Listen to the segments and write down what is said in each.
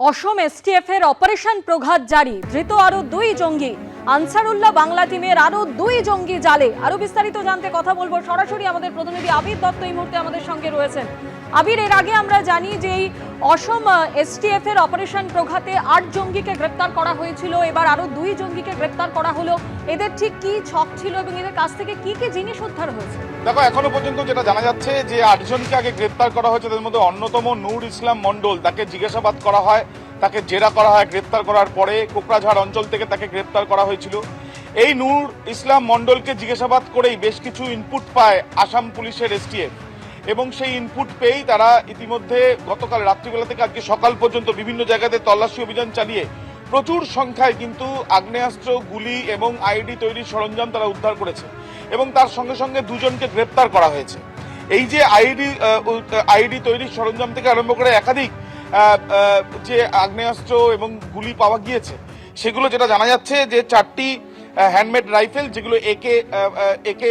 অসম STF এর operation Praghat জারি। ধৃত আরও দুই জঙ্গি আনসারুল্লাহ বাংলা টিমের আরও দুই জঙ্গি জালে। আরও বিস্তারিত জানতে কথা বলব সরাসরি আমাদের প্রতিনিধি আবির দত্ত এই মুহূর্তে আমাদের সঙ্গে রয়েছেন। আবির, এর আগে আমরা জানি যে এই অসম এসটিএফ এর অপারেশন প্রঘাতে আট জঙ্গিকে গ্রেপ্তার করা হয়েছিল। এবার আরও দুই জঙ্গিকে গ্রেপ্তার করা হলো। এদের ঠিক কি ছক ছিল এবং এদের কাছ থেকে কি কি জিনিস উদ্ধার হয়েছে? দেখো, এখনও পর্যন্ত যেটা জানা যাচ্ছে যে আটজনকে আগে গ্রেপ্তার করা হয়েছে, তাদের মধ্যে অন্যতম নূর ইসলাম মন্ডল তাকে জিজ্ঞাসাবাদ করা হয়। তাকে জেরা করা হয়, গ্রেপ্তার করার পরে কোকরাঝাড় অঞ্চল থেকে তাকে গ্রেপ্তার করা হয়েছিল। এই নূর ইসলাম মন্ডলকে জিজ্ঞাসাবাদ করেই বেশ কিছু ইনপুট পায় আসাম পুলিশের এসটিএফ এবং সেই ইনপুট পেয়েই তারা ইতিমধ্যে গতকাল রাত্রিবেলা থেকে আজকে সকাল পর্যন্ত বিভিন্ন জায়গাতে তল্লাশি অভিযান চালিয়ে প্রচুর সংখ্যায় কিন্তু আগ্নেয়াস্ত্র, গুলি এবং আইডি তৈরির সরঞ্জাম তারা উদ্ধার করেছে এবং তার সঙ্গে সঙ্গে দুজনকে গ্রেপ্তার করা হয়েছে। এই যে আইডি আইডি তৈরির সরঞ্জাম থেকে আরম্ভ করে একাধিক যে আগ্নেয়াস্ত্র এবং গুলি পাওয়া গিয়েছে, সেগুলো যেটা জানা যাচ্ছে যে চারটি হ্যান্ডমেড রাইফেল যেগুলো একে একে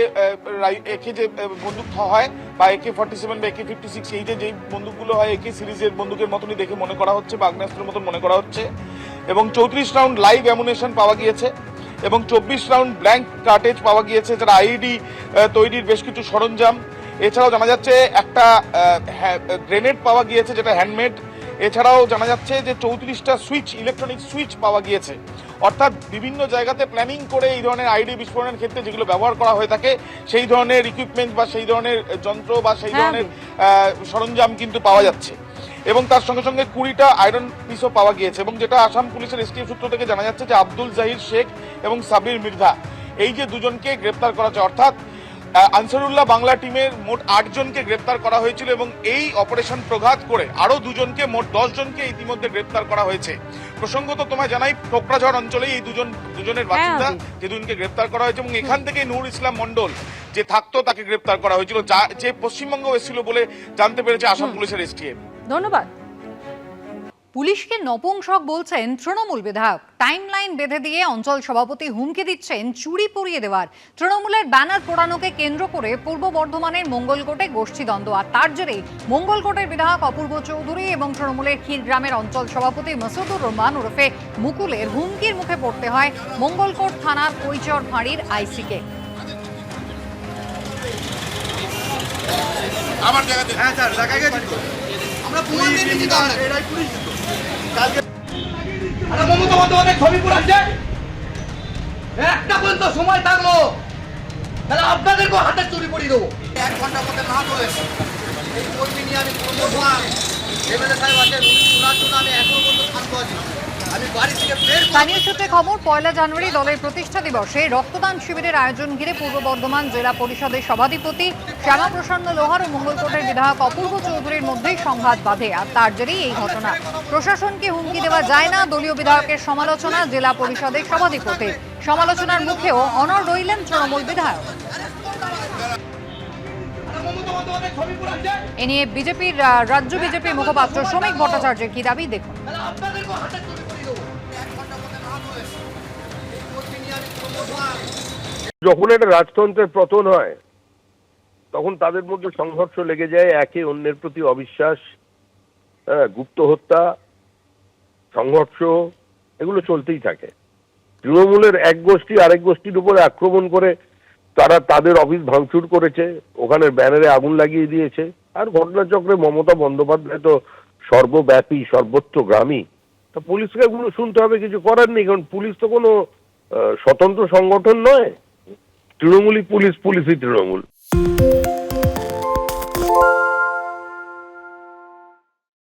একে যে বন্দুক হয়, বা একে ফর্টি সেভেন বা একে ফিফটি সিক্স এই যে, যেই বন্দুকগুলো হয় একে সিরিজের বন্দুকের মতনই দেখে মনে করা হচ্ছে, বা আগ্নেয়াস্ত্রের মতন মনে করা হচ্ছে। এবং চৌত্রিশ রাউন্ড লাইভ অ্যামুনেশন পাওয়া গিয়েছে, এবং চব্বিশ রাউন্ড ব্ল্যাঙ্ক কার্টেজ পাওয়া গিয়েছে, যারা আইডি তৈরির বেশ কিছু সরঞ্জাম। এছাড়াও জানা যাচ্ছে, একটা গ্রেনেড পাওয়া গিয়েছে, যেটা হ্যান্ডমেড এছাড়াও জানা যাচ্ছে যে চৌত্রিশটা সুইচ ইলেকট্রনিক সুইচ পাওয়া গিয়েছে। অর্থাৎ বিভিন্ন জায়গাতে প্ল্যানিং করে এই ধরনের আইডি বিস্ফোরণের ক্ষেত্রে যেগুলো ব্যবহার করা হয়ে থাকে সেই ধরনের ইকুইপমেন্ট বা সেই ধরনের যন্ত্র বা সেই হ্যাঁ, ধরনের সরঞ্জাম কিন্তু পাওয়া যাচ্ছে। এবং তার সঙ্গে সঙ্গে কুড়িটা আয়রন পিসও পাওয়া গিয়েছে এবং যেটা আসাম পুলিশের এসটিএফ সূত্র থেকে জানা যাচ্ছে যে আব্দুল জাহির শেখ এবং সাবির মির্ধা এই যে দুজনকে গ্রেপ্তার করা হচ্ছে অর্থাৎ আনসারুল্লাহ বাংলা টিমের মোট আটজনকে গ্রেপ্তার করা হয়েছিল এবং এই অপারেশন প্রঘাত করে আরও দুজনকে মোট দশ জনকে ইতিমধ্যে গ্রেপ্তার করা হয়েছে। প্রসঙ্গত তোমায় জানাই কোকরাঝড় অঞ্চলেই এই দুজন দুজনের বাসিন্দা আবির। যে দুজনকে গ্রেপ্তার করা হয়েছে এবং এখান থেকে নূর ইসলাম মন্ডল যে থাকতো তাকে গ্রেপ্তার করা হয়েছিল যা- যে পশ্চিমবঙ্গ এসেছিল বলে জানতে পেরেছে আসাম পুলিশের এসটিএফ। ধন্যবাদ। পুলিশকে নপুংসক বলছেন তৃণমূল বিধায়ক। টাইমলাইন বেঁধে দিয়ে অঞ্চল সভাপতি হুমকি দিচ্ছেন চুরি পরিয়ে দেওয়ার। তৃণমূলের ব্যানার পোড়ানোকে কেন্দ্র করে পূর্ব বর্ধমানের মঙ্গলকোটে গোষ্ঠীদ্বন্দ্ব। আর তার জেরেই মঙ্গলকোটের বিধায়ক অপূর্ব চৌধুরী এবং তৃণমূলের ক্ষীরগ্রামের অঞ্চল সভাপতি মাসুদুর রহমান ওরফে মুকুলের হুমকির মুখে পড়তে হয় মঙ্গলকোট থানার কৈচর ফাঁড়ির আইসিকে। আমার জায়গাতে হ্যাঁ স্যার দেখা গেছে। মমতা বন্দ্যোপাধ্যায় ছবি পুরাচ্ছে একটা পর্যন্ত সময় থাকল। তাহলে আপনাদেরকেও হাতে চুরি পরিয়ে দেবো। এক ঘণ্টার মধ্যে না চলে এই কর্মী নিয়ে আমি কোনো এমএলএ সাহেব আছেন উনি ওনার জন্য আমি এখনও পর্যন্ত শান্ত আছি। স্থানীয় সূত্রে খবর পয়লা জানুয়ারি দলের প্রতিষ্ঠা দিবসে রক্তদান শিবিরের আয়োজন ঘিরে পূর্ব বর্ধমান জেলা পরিষদের সভাধিপতি শ্যামাপ্রসন্ন লোহার ও মঙ্গলকোটের বিধায়ক অপূর্ব চৌধুরীর মধ্যেই সংঘাত বাধে আর তার জেরেই এই ঘটনা। প্রশাসনকে হুমকি দেওয়া যায় না দলীয় বিধায়কের সমালোচনা জেলা পরিষদের সভাধিপতির। সমালোচনার মুখেও অনর রইলেন তৃণমূল বিধায়ক। এ নিয়ে বিজেপির রাজ্য বিজেপি মুখপাত্র শ্রমিক ভট্টাচার্যের কি দাবি দেখুন। যখন একটা রাজতন্ত্রের পতন হয়, তখন তাদের মধ্যে সংঘর্ষ লেগে যায়, একে অন্যের প্রতি অবিশ্বাস হ্যাঁ গুপ্ত হত্যা, সংঘর্ষ, এগুলো চলতেই থাকে। তৃণমূলের এক গোষ্ঠী আরেক গোষ্ঠীর উপরে আক্রমণ করে, তারা তাদের অফিস ভাঙচুর করেছে ওখানে ব্যানারে আগুন লাগিয়ে দিয়েছে, আর ঘটনাচক্রে মমতা বন্দ্যোপাধ্যায় তো সর্বব্যাপী, সর্বত্র গ্রামী। তা পুলিশকে এগুলো শুনতে হবে, কিছু করার নেই, কারণ পুলিশ তো কোনো স্বতন্ত্র সংগঠন নয়। তৃণমূলই পুলিশ পুলিশই তৃণমূল।